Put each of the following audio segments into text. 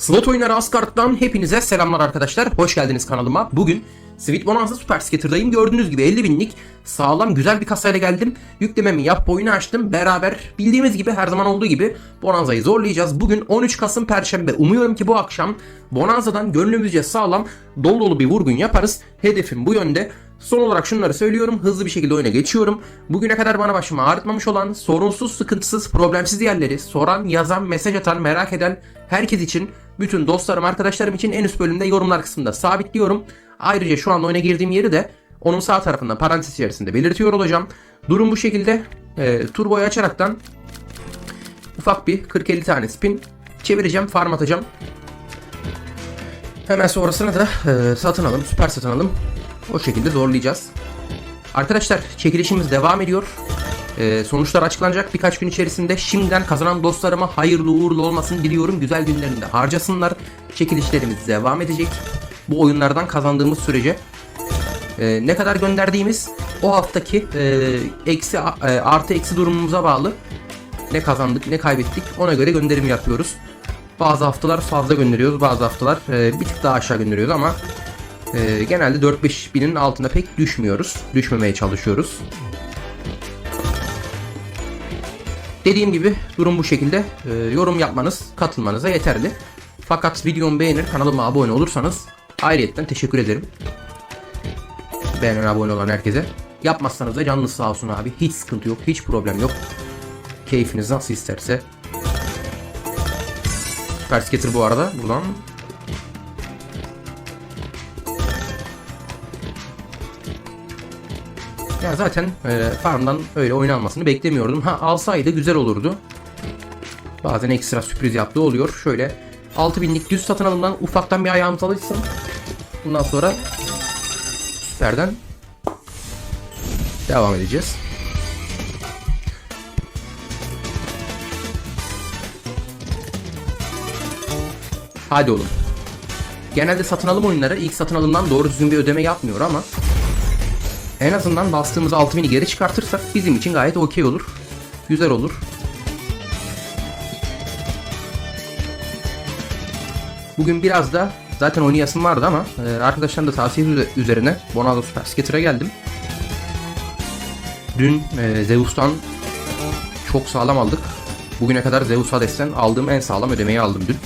Slot oyunları Asgard'dan hepinize selamlar arkadaşlar. Hoş geldiniz kanalıma. Bugün Sweet Bonanza Super Scatter'dayım. Gördüğünüz gibi 50 binlik sağlam güzel bir kasayla geldim. Yüklememi yap oyunu açtım. Beraber bildiğimiz gibi her zaman olduğu gibi Bonanza'yı zorlayacağız. Bugün 13 Kasım Perşembe. Umuyorum ki bu akşam Bonanza'dan gönlümüzce sağlam dolu dolu bir vurgun yaparız. Hedefim bu yönde. Son olarak şunları söylüyorum. Hızlı bir şekilde oyuna geçiyorum. Bugüne kadar bana başımı ağrıtmamış olan, sorunsuz, sıkıntısız, problemsiz yerleri soran, yazan, mesaj atan, merak eden herkes için, bütün dostlarım, arkadaşlarım için en üst bölümde yorumlar kısmında sabitliyorum. Ayrıca şu anda oyuna girdiğim yeri de onun sağ tarafında parantez içerisinde belirtiyor olacağım. Durum bu şekilde. E, turboyu açaraktan ufak bir 40-50 tane spin çevireceğim, farm atacağım. Hemen sonrasını da e, satın alım, süper satın alım. O şekilde zorlayacağız. Arkadaşlar çekilişimiz devam ediyor. E, sonuçlar açıklanacak birkaç gün içerisinde. Şimdiden kazanan dostlarıma hayırlı uğurlu olmasını diliyorum. Güzel günlerinde harcasınlar. Çekilişlerimiz devam edecek. Bu oyunlardan kazandığımız sürece. E, ne kadar gönderdiğimiz o haftaki e, eksi e, artı eksi durumumuza bağlı. Ne kazandık ne kaybettik ona göre gönderim yapıyoruz. Bazı haftalar fazla gönderiyoruz bazı haftalar e, bir tık daha aşağı gönderiyoruz ama e, genelde 4-5 binin altında pek düşmüyoruz. Düşmemeye çalışıyoruz. Dediğim gibi durum bu şekilde. E, yorum yapmanız katılmanıza yeterli. Fakat videomu beğenir kanalıma abone olursanız ayrıyetten teşekkür ederim. Beğenen abone olan herkese. Yapmazsanız da canınız sağ olsun abi. Hiç sıkıntı yok. Hiç problem yok. Keyfiniz nasıl isterse. Ters getir bu arada. Buradan Ya zaten e, farmdan öyle oynanmasını beklemiyordum. Ha alsaydı güzel olurdu. Bazen ekstra sürpriz yaptığı oluyor. Şöyle 6000'lik düz satın alımdan ufaktan bir ayağımız alışsın. Bundan sonra süperden devam edeceğiz. Hadi oğlum. Genelde satın alım oyunları ilk satın alımdan doğru düzgün bir ödeme yapmıyor ama en azından bastığımız 6000'i geri çıkartırsak bizim için gayet okey olur. Güzel olur. Bugün biraz da zaten oynayasım vardı ama e, arkadaşların da tavsiyesi üzerine Bonanza Super Skater'a geldim. Dün e, Zeus'tan çok sağlam aldık. Bugüne kadar Zeus Hades'ten aldığım en sağlam ödemeyi aldım dün.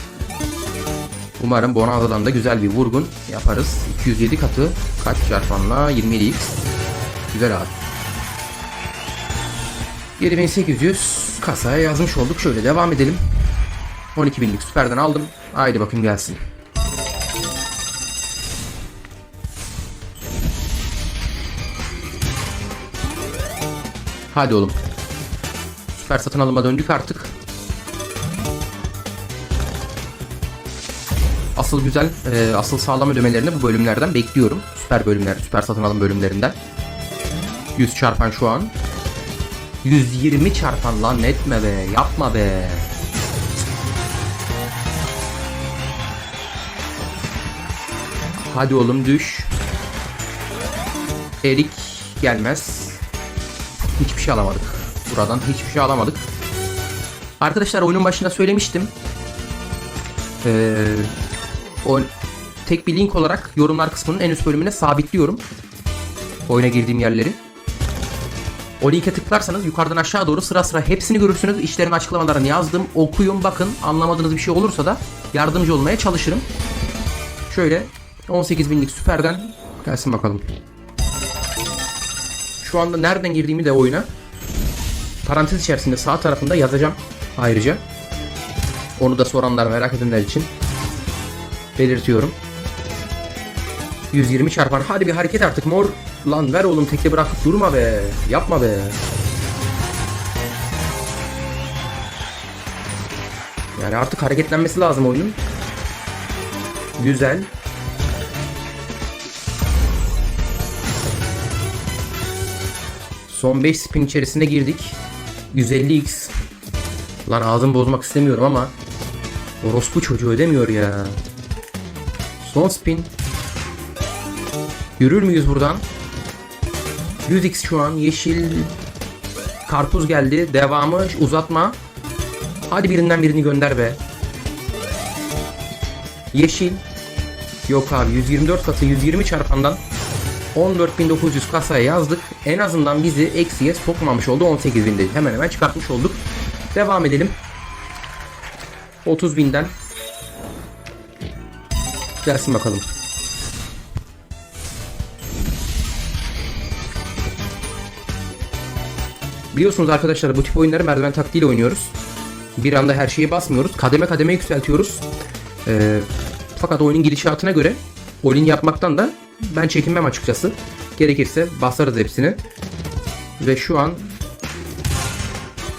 Umarım Bonanza'dan da güzel bir vurgun yaparız. 207 katı kaç çarpanla 27x. Güzel abi. 7800 kasaya yazmış olduk. Şöyle devam edelim. 12.000'lik süperden aldım. Haydi bakayım gelsin. Hadi oğlum. Süper satın alıma döndük artık. Asıl güzel, e, asıl sağlam ödemelerini bu bölümlerden bekliyorum. Süper bölümler, süper satın alım bölümlerinden. 100 çarpan şu an. 120 çarpan lan etme be, yapma be. Hadi oğlum düş. Erik gelmez. Hiçbir şey alamadık. Buradan hiçbir şey alamadık. Arkadaşlar oyunun başında söylemiştim. Ee, o tek bir link olarak yorumlar kısmının en üst bölümüne sabitliyorum. Oyuna girdiğim yerleri. O linke tıklarsanız yukarıdan aşağı doğru sıra sıra hepsini görürsünüz. İşlerin açıklamalarını yazdım. Okuyun bakın. Anlamadığınız bir şey olursa da yardımcı olmaya çalışırım. Şöyle 18 binlik süperden gelsin bakalım. Şu anda nereden girdiğimi de oyuna parantez içerisinde sağ tarafında yazacağım ayrıca. Onu da soranlar merak edenler için belirtiyorum. 120 çarpan. Hadi bir hareket artık mor. Lan ver oğlum tekte bırakıp durma be. Yapma be. Yani artık hareketlenmesi lazım oyunun. Güzel. Son 5 spin içerisine girdik. 150x. Lan ağzımı bozmak istemiyorum ama Orospu çocuğu ödemiyor ya. Son spin. Yürür müyüz buradan? 100x şu an yeşil karpuz geldi. Devamı uzatma. Hadi birinden birini gönder be. Yeşil. Yok abi 124 katı 120 çarpandan 14.900 kasaya yazdık. En azından bizi eksiye sokmamış oldu. 18.000'de hemen hemen çıkartmış olduk. Devam edelim. 30.000'den gelsin bakalım. Biliyorsunuz arkadaşlar bu tip oyunları merdiven taktiğiyle oynuyoruz. Bir anda her şeyi basmıyoruz. Kademe kademe yükseltiyoruz. Ee, fakat oyunun gidişatına göre oyun yapmaktan da ben çekinmem açıkçası. Gerekirse basarız hepsini. Ve şu an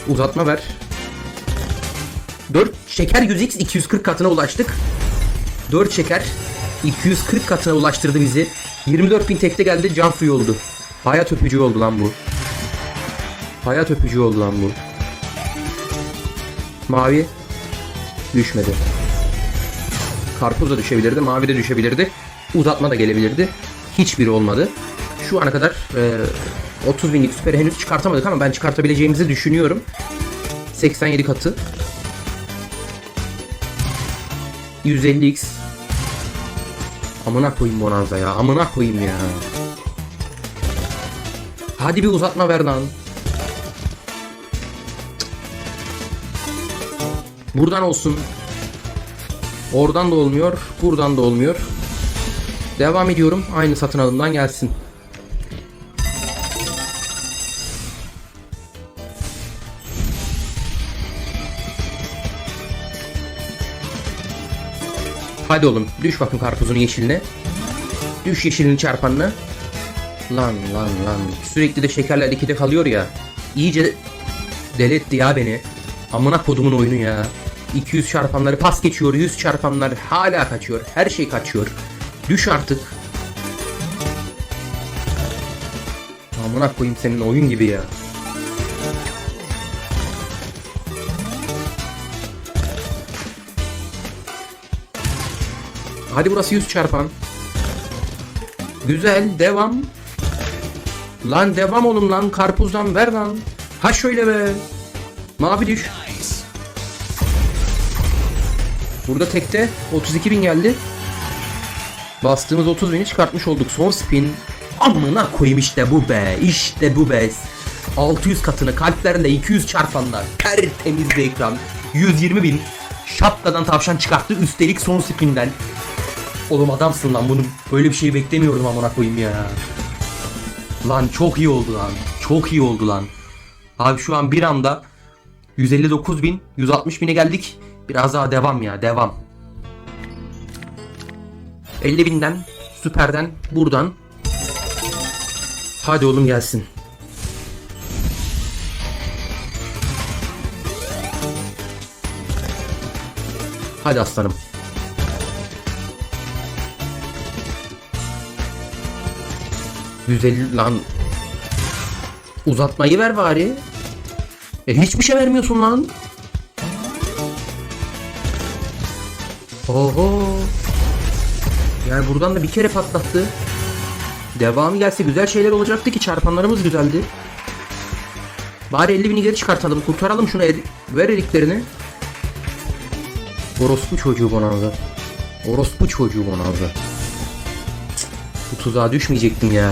uzatma ver. 4 şeker 100x 240 katına ulaştık. 4 şeker 240 katına ulaştırdı bizi. 24.000 tekte geldi can suyu oldu. Hayat öpücüğü oldu lan bu. Hayat öpücüğü oldu lan bu. Mavi düşmedi. Karpuz da düşebilirdi, mavi de düşebilirdi. Uzatma da gelebilirdi. Hiçbiri olmadı. Şu ana kadar e, 30 binlik süperi henüz çıkartamadık ama ben çıkartabileceğimizi düşünüyorum. 87 katı. 150x. Amına koyayım Bonanza ya. Amına koyayım ya. Hadi bir uzatma ver lan. Buradan olsun. Oradan da olmuyor. Buradan da olmuyor. Devam ediyorum. Aynı satın alımdan gelsin. Hadi oğlum düş bakın karpuzun yeşiline. Düş yeşilin çarpanına. Lan lan lan. Sürekli de şekerler ikide kalıyor ya. İyice deli ya beni. Amına kodumun oyunu ya. 200 çarpanları pas geçiyor, 100 çarpanlar hala kaçıyor. Her şey kaçıyor. Düş artık. Amına koyayım senin oyun gibi ya. Hadi burası 100 çarpan. Güzel devam. Lan devam oğlum lan karpuzdan ver lan. Ha şöyle be. Mavi düş. Burada tekte 32 bin geldi. Bastığımız 30 bini çıkartmış olduk. Son spin. Amına koyayım işte bu be. İşte bu be. 600 katını kalplerle 200 çarpanlar. Tertemiz bir ekran. 120 bin. Şapkadan tavşan çıkarttı. Üstelik son spinden. Oğlum adamsın lan bunu. Böyle bir şey beklemiyordum amına koyayım ya. Lan çok iyi oldu lan. Çok iyi oldu lan. Abi şu an bir anda 159 bin, 160 bine geldik. Biraz daha devam ya, devam. 50 binden, süperden, buradan. Hadi oğlum gelsin. Hadi aslanım. Güzel lan. Uzatmayı ver bari. E hiçbir şey vermiyorsun lan. Oho. Yani buradan da bir kere patlattı. Devamı gelse güzel şeyler olacaktı ki çarpanlarımız güzeldi. Bari 50 bini geri çıkartalım. Kurtaralım şunu. ver eliklerini. Orospu çocuğu bonanza. Orospu çocuğu bonanza. Bu tuzağa düşmeyecektim ya.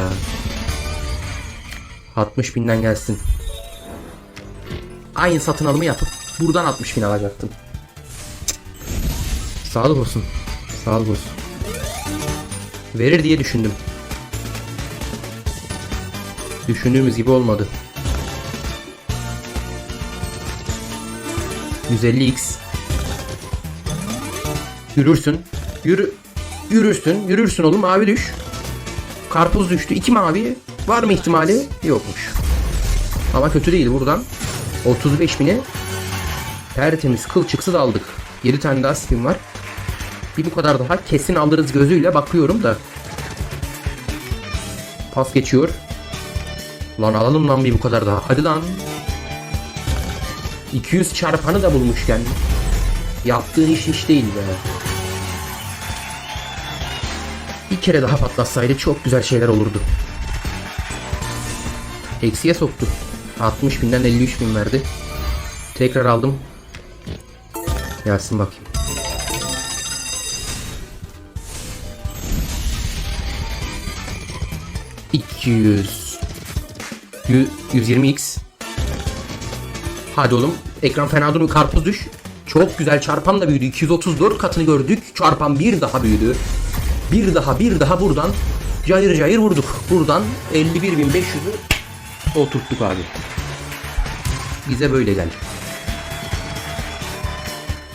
60 binden gelsin. Aynı satın alımı yapıp buradan 60 bin alacaktım. Sağlık olsun. Sağlık olsun. Verir diye düşündüm. Düşündüğümüz gibi olmadı. 150x. Yürürsün. Yürü. Yürürsün. Yürürsün oğlum. Mavi düş. Karpuz düştü. İki mavi. Var mı ihtimali? Yokmuş. Ama kötü değil buradan. 35 bini tertemiz kılçıksız aldık. 7 tane daha spin var. Bir bu kadar daha kesin alırız gözüyle bakıyorum da. Pas geçiyor. Lan alalım lan bir bu kadar daha. Hadi lan. 200 çarpanı da bulmuşken. Yaptığın iş iş değil be. Bir kere daha patlatsaydı çok güzel şeyler olurdu. Eksiye soktu. 60 binden 53 bin verdi. Tekrar aldım. Gelsin bakayım. 200 Yü- 120x Hadi oğlum. Ekran fena durmuyor. Karpuz düş. Çok güzel çarpan da büyüdü. 234 katını gördük. Çarpan bir daha büyüdü. Bir daha bir daha buradan cayır cayır vurduk. Buradan 51.500'ü oturttuk abi. Bize böyle gel.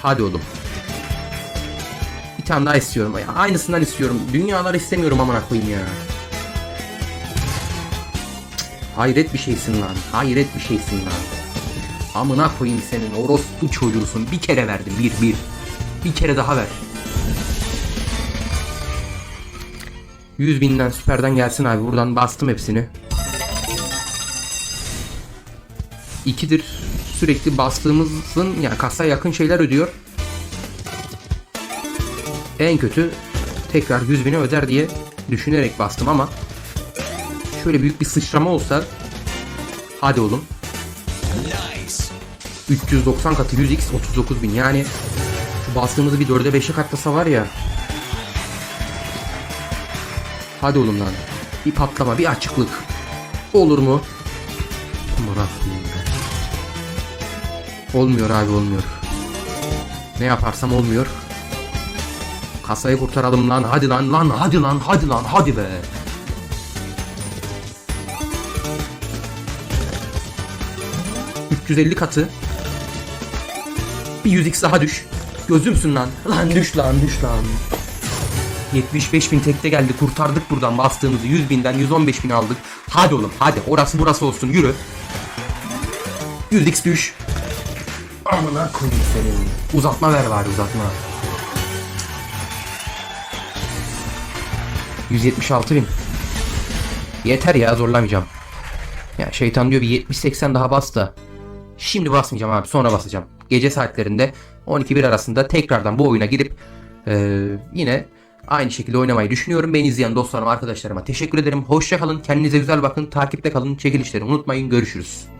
Hadi oğlum. Bir tane daha istiyorum. Aynısından istiyorum. Dünyalar istemiyorum amına koyayım ya. Hayret bir şeysin lan. Hayret bir şeysin lan. Amına koyayım senin orospu çocuğusun. Bir kere verdim. Bir bir. Bir kere daha ver. 100 binden süperden gelsin abi. Buradan bastım hepsini. İkidir sürekli bastığımızın yani kasaya yakın şeyler ödüyor. En kötü tekrar 100 bini öder diye düşünerek bastım ama şöyle büyük bir sıçrama olsa hadi oğlum. 390 katı 100x 39 bin. Yani şu bastığımızı bir 4'e 5'e katlasa var ya. Hadi oğlum lan. Bir patlama bir açıklık. Olur mu? Olmuyor abi olmuyor. Ne yaparsam olmuyor. Kasayı kurtaralım lan. Hadi lan lan. Hadi lan hadi lan. Hadi be. ...350 katı... ...bir 100x daha düş... ...gözümsün lan... ...lan düş lan düş lan... ...75 bin tekte geldi. Kurtardık buradan bastığımızı. 100 binden 115 bin aldık... ...hadi oğlum hadi. Orası burası olsun. Yürü... ...100x düş... Amına koyayım senin. Uzatma ver bari uzatma. 176 bin. Yeter ya zorlamayacağım. Ya şeytan diyor bir 70-80 daha bas da. Şimdi basmayacağım abi sonra basacağım. Gece saatlerinde 12-1 arasında tekrardan bu oyuna girip eee, yine aynı şekilde oynamayı düşünüyorum. Beni izleyen dostlarıma arkadaşlarıma teşekkür ederim. Hoşça kalın kendinize güzel bakın takipte kalın çekilişleri unutmayın görüşürüz.